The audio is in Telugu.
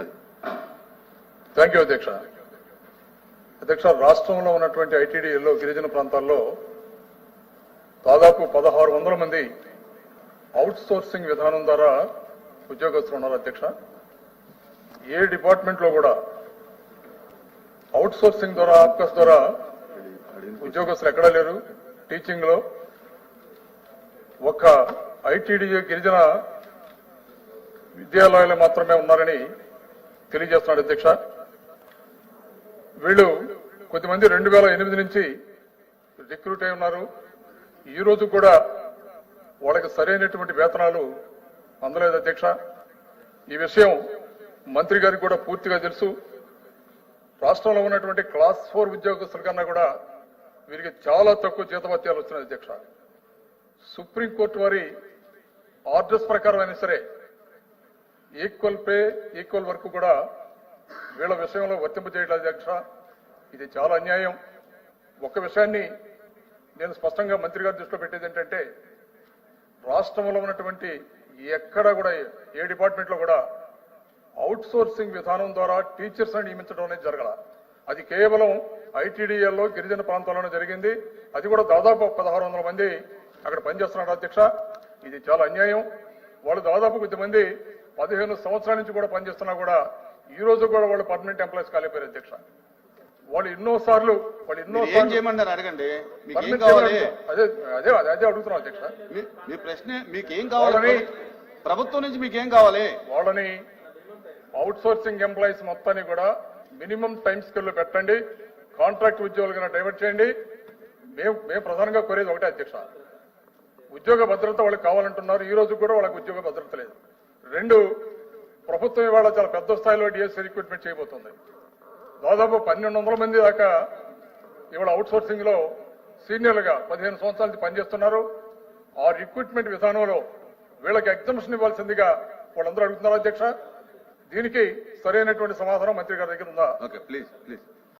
అది. థ్యాంక్ యూ అధ్యక్ష. అధ్యక్ష రాష్ట్రంలో ఉన్నటువంటి ఐటీడీఎల్లో గిరిజన ప్రాంతాల్లో దాదాపు పదహారు వందల మంది అవుట్ సోర్సింగ్ విధానం ద్వారా ఉద్యోగస్తులు ఉన్నారు అధ్యక్ష. ఏ డిపార్ట్మెంట్లో కూడా అవుట్ సోర్సింగ్ ద్వారా ఆప్కస్ ద్వారా ఉద్యోగస్తులు ఎక్కడా లేరు. టీచింగ్లో ఒక్క ఐటీడీఏ గిరిజన విద్యాలయాలు మాత్రమే ఉన్నారని తెలియజేస్తున్నాడు అధ్యక్ష. వీళ్ళు కొద్దిమంది రెండు వేల ఎనిమిది నుంచి రిక్రూట్ అయి ఉన్నారు. ఈ రోజు కూడా వాళ్ళకి సరైనటువంటి వేతనాలు అందలేదు అధ్యక్ష. ఈ విషయం మంత్రి గారికి కూడా పూర్తిగా తెలుసు. రాష్ట్రంలో ఉన్నటువంటి క్లాస్ ఫోర్ ఉద్యోగస్తుల కన్నా కూడా వీరికి చాలా తక్కువ జీతభత్యాలు వచ్చినాయి అధ్యక్ష. సుప్రీంకోర్టు వారి ఆర్డర్స్ ప్రకారం అయినా సరే ఈక్వల్ పే ఈక్వల్ వర్క్ కూడా వీళ్ళ విషయంలో వర్తింపజేయట్లేదు అధ్యక్ష. ఇది చాలా అన్యాయం. ఒక్క విషయాన్ని నేను స్పష్టంగా మంత్రి గారి దృష్టిలో పెట్టేది ఏంటంటే రాష్ట్రంలో ఉన్నటువంటి ఎక్కడ కూడా ఏ డిపార్ట్మెంట్లో కూడా అవుట్ సోర్సింగ్ విధానం ద్వారా టీచర్స్ని నియమించడం అనేది జరగల. అది కేవలం ఐటీడీఎల్లో గిరిజన ప్రాంతాల్లోనే జరిగింది. అది కూడా దాదాపు పదహారు వందల మంది అక్కడ పనిచేస్తున్నారు అధ్యక్ష. ఇది చాలా అన్యాయం. వాళ్ళు దాదాపు కొద్దిమంది పదిహేను సంవత్సరాల నుంచి కూడా పనిచేస్తున్నా కూడా ఈ రోజు కూడా వాళ్ళు పర్మనెంట్ ఎంప్లాయీస్ కాలేపోయారు అధ్యక్ష. వాళ్ళు ఎన్నో సార్లు వాళ్ళు ఎన్నో ఏం చేయమంటారు అడగండి. అదే అదే అదే అడుగుతున్నాం అధ్యక్ష. మీ- ప్రశ్న మీకు ఏం కావాలి? వాళ్ళని- ప్రభుత్వం నుంచి మీకు ఏం కావాలి? వాళ్ళని అవుట్ సోర్సింగ్ ఎంప్లాయీస్ మొత్తాన్ని కూడా మినిమం టైం స్కేల్లో పెట్టండి. కాంట్రాక్ట్ ఉద్యోగులుగా డైవర్ట్ చేయండి. మేము మేము ప్రధానంగా కోరేది ఒకటే అధ్యక్ష. ఉద్యోగ భద్రత వాళ్ళకి కావాలంటున్నారు. ఈ రోజు కూడా వాళ్ళకి ఉద్యోగ భద్రత లేదు. రెండు ప్రభుత్వం ఇవాళ చాలా పెద్ద స్థాయిలో డిఎస్ రిక్రూట్మెంట్ చేయబోతుంది. దాదాపు పన్నెండు వందల మంది దాకా ఇవాళ అవుట్సోర్సింగ్లో లో సీనియర్లుగా పదిహేను సంవత్సరాల నుంచి పనిచేస్తున్నారు. ఆ రిక్రూట్మెంట్ విధానంలో వీళ్ళకి ఎగ్జామ్షన్ ఇవ్వాల్సిందిగా వాళ్ళందరూ అడుగుతున్నారు అధ్యక్ష. దీనికి సరైనటువంటి సమాధానం మంత్రి గారి దగ్గర ఉందా? Okay please please.